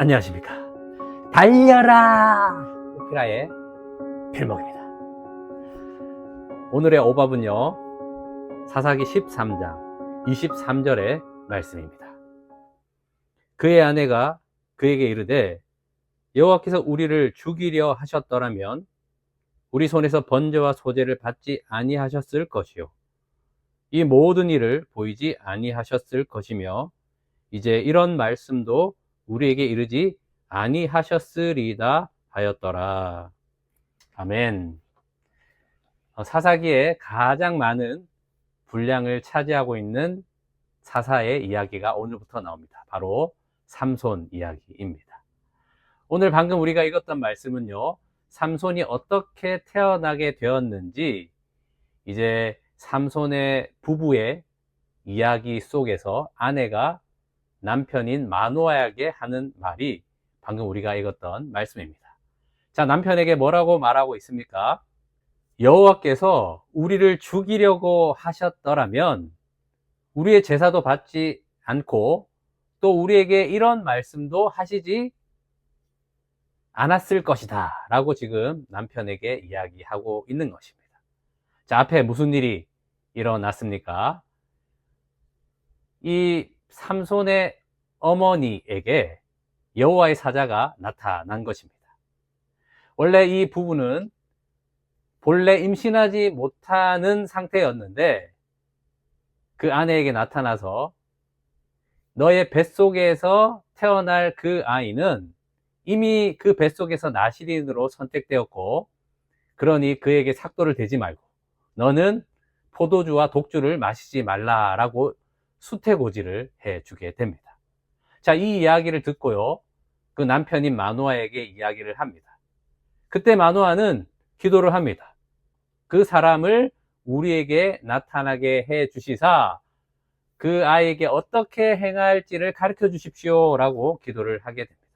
안녕하십니까. 달려라! 오피라의 필목입니다. 오늘의 오밥은요, 사사기 13장 23절의 말씀입니다. 그의 아내가 그에게 이르되, 여호와께서 우리를 죽이려 하셨더라면, 우리 손에서 번제와 소제를 받지 아니하셨을 것이요. 이 모든 일을 보이지 아니하셨을 것이며, 이제 이런 말씀도 우리에게 이르지 아니하셨으리다 하였더라. 아멘. 어, 사사기에 가장 많은 분량을 차지하고 있는 사사의 이야기가 오늘부터 나옵니다. 바로 삼손 이야기입니다. 오늘 방금 우리가 읽었던 말씀은요, 삼손이 어떻게 태어나게 되었는지, 이제 삼손의 부부의 이야기 속에서 아내가 남편인 마노아에게 하는 말이 방금 우리가 읽었던 말씀입니다. 자, 남편에게 뭐라고 말하고 있습니까? 여호와께서 우리를 죽이려고 하셨더라면 우리의 제사도 받지 않고 또 우리에게 이런 말씀도 하시지 않았을 것이다. 라고 지금 남편에게 이야기하고 있는 것입니다. 자, 앞에 무슨 일이 일어났습니까? 이 삼손의 어머니에게 여호와의 사자가 나타난 것입니다. 원래 이 부부는 본래 임신하지 못하는 상태였는데 그 아내에게 나타나서 너의 뱃속에서 태어날 그 아이는 이미 그 뱃속에서 나시린으로 선택되었고 그러니 그에게 삭도를 대지 말고 너는 포도주와 독주를 마시지 말라라고 수태고지를 해주게 됩니다. 자, 이 이야기를 듣고요. 그 남편인 마노아에게 이야기를 합니다. 그때 마노아는 기도를 합니다. 그 사람을 우리에게 나타나게 해 주시사 그 아이에게 어떻게 행할지를 가르쳐 주십시오 라고 기도를 하게 됩니다.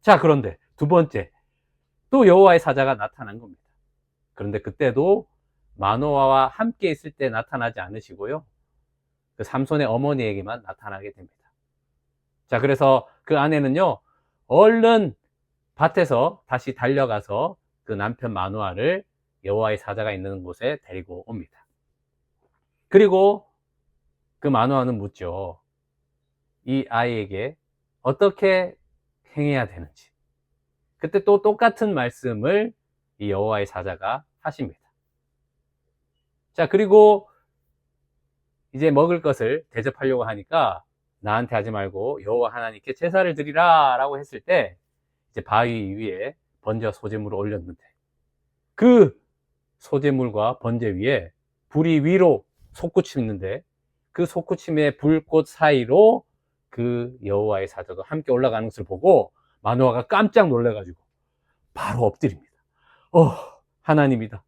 자, 그런데 두 번째, 또 여호와의 사자가 나타난 겁니다. 그런데 그때도 마노아와 함께 있을 때 나타나지 않으시고요. 그 삼손의 어머니에게만 나타나게 됩니다. 자, 그래서 그 아내는요, 얼른 밭에서 다시 달려가서 그 남편 마누아를 여호와의 사자가 있는 곳에 데리고 옵니다. 그리고 그 마누아는 묻죠. 이 아이에게 어떻게 행해야 되는지. 그때 또 똑같은 말씀을 이 여호와의 사자가 하십니다. 자, 그리고 이제 먹을 것을 대접하려고 하니까 나한테 하지 말고 여호와 하나님께 제사를 드리라 라고 했을 때 이제 바위 위에 번제와 소제물을 올렸는데 그 소제물과 번제 위에 불이 위로 솟구치는데 그 솟구침의 불꽃 사이로 그 여호와의 사자도 함께 올라가는 것을 보고 마노아가 깜짝 놀래가지고 바로 엎드립니다. 어, 하나님이다.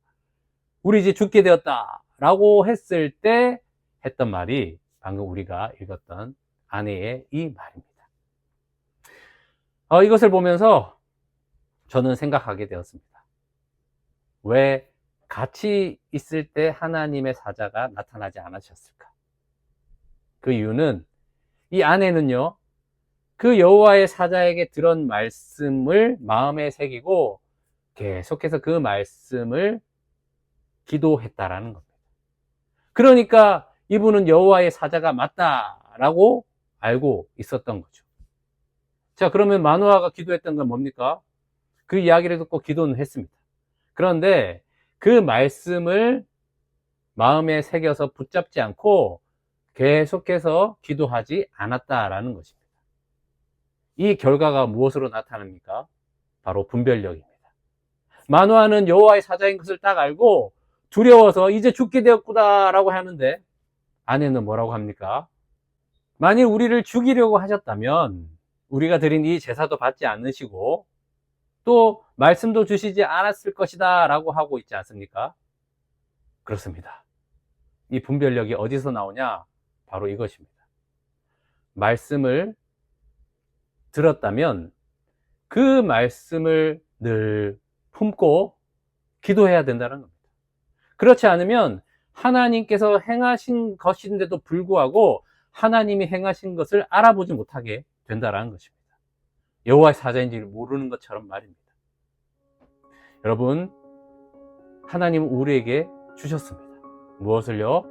우리 이제 죽게 되었다 라고 했을 때 했던 말이 방금 우리가 읽었던 아내의 이 말입니다. 어, 이것을 보면서 저는 생각하게 되었습니다. 왜 같이 있을 때 하나님의 사자가 나타나지 않으셨을까? 그 이유는 이 아내는요, 그 여호와의 사자에게 들은 말씀을 마음에 새기고 계속해서 그 말씀을 기도했다라는 겁니다. 그러니까 이분은 여호와의 사자가 맞다라고 알고 있었던 거죠. 자, 그러면 마누아가 기도했던 건 뭡니까? 그 이야기를 듣고 기도는 했습니다. 그런데 그 말씀을 마음에 새겨서 붙잡지 않고 계속해서 기도하지 않았다라는 것입니다. 이 결과가 무엇으로 나타납니까? 바로 분별력입니다. 마누아는 여호와의 사자인 것을 딱 알고 두려워서 이제 죽게 되었구나라고 하는데 아내는 뭐라고 합니까? 만일 우리를 죽이려고 하셨다면 우리가 드린 이 제사도 받지 않으시고 또 말씀도 주시지 않았을 것이다 라고 하고 있지 않습니까? 그렇습니다. 이 분별력이 어디서 나오냐? 바로 이것입니다. 말씀을 들었다면 그 말씀을 늘 품고 기도해야 된다는 겁니다. 그렇지 않으면 하나님께서 행하신 것인데도 불구하고 하나님이 행하신 것을 알아보지 못하게 된다는 것입니다. 여호와의 사자인지를 모르는 것처럼 말입니다. 여러분, 하나님은 우리에게 주셨습니다. 무엇을요?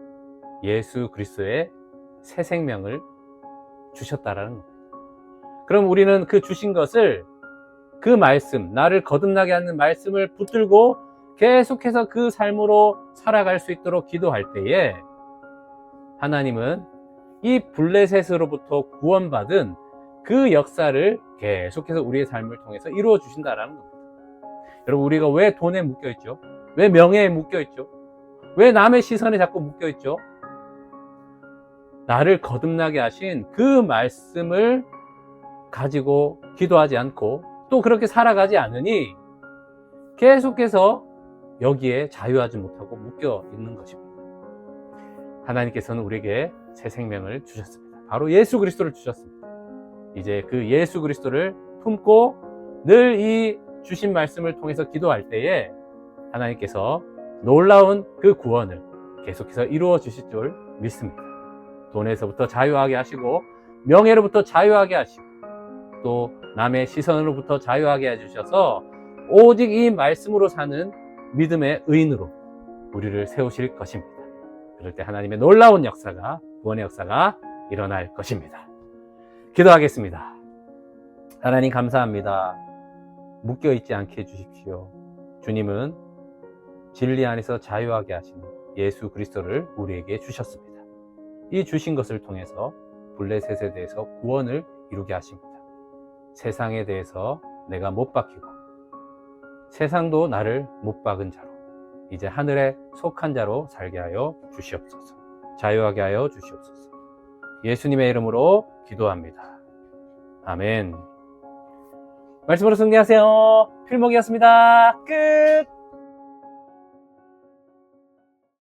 예수 그리스도의 새 생명을 주셨다라는 겁니다. 그럼 우리는 그 주신 것을 그 말씀, 나를 거듭나게 하는 말씀을 붙들고 계속해서 그 삶으로 살아갈 수 있도록 기도할 때에 하나님은 이 블레셋으로부터 구원받은 그 역사를 계속해서 우리의 삶을 통해서 이루어 주신다라는 겁니다. 여러분 우리가 왜 돈에 묶여 있죠? 왜 명예에 묶여 있죠? 왜 남의 시선에 자꾸 묶여 있죠? 나를 거듭나게 하신 그 말씀을 가지고 기도하지 않고 또 그렇게 살아가지 않으니 계속해서 여기에 자유하지 못하고 묶여 있는 것입니다. 하나님께서는 우리에게 새 생명을 주셨습니다. 바로 예수 그리스도를 주셨습니다. 이제 그 예수 그리스도를 품고 늘 이 주신 말씀을 통해서 기도할 때에 하나님께서 놀라운 그 구원을 계속해서 이루어 주실 줄 믿습니다. 돈에서부터 자유하게 하시고 명예로부터 자유하게 하시고 또 남의 시선으로부터 자유하게 해주셔서 오직 이 말씀으로 사는 믿음의 의인으로 우리를 세우실 것입니다. 그럴 때 하나님의 놀라운 역사가 구원의 역사가 일어날 것입니다. 기도하겠습니다. 하나님 감사합니다. 묶여 있지 않게 해주십시오. 주님은 진리 안에서 자유하게 하시는 예수 그리스도를 우리에게 주셨습니다. 이 주신 것을 통해서 블레셋에 대해서 구원을 이루게 하십니다. 세상에 대해서 내가 못 박히고 세상도 나를 못 박은 자로 이제 하늘에 속한 자로 살게 하여 주시옵소서. 자유하게 하여 주시옵소서. 예수님의 이름으로 기도합니다. 아멘. 말씀으로 승리하세요. 필목이었습니다. 끝!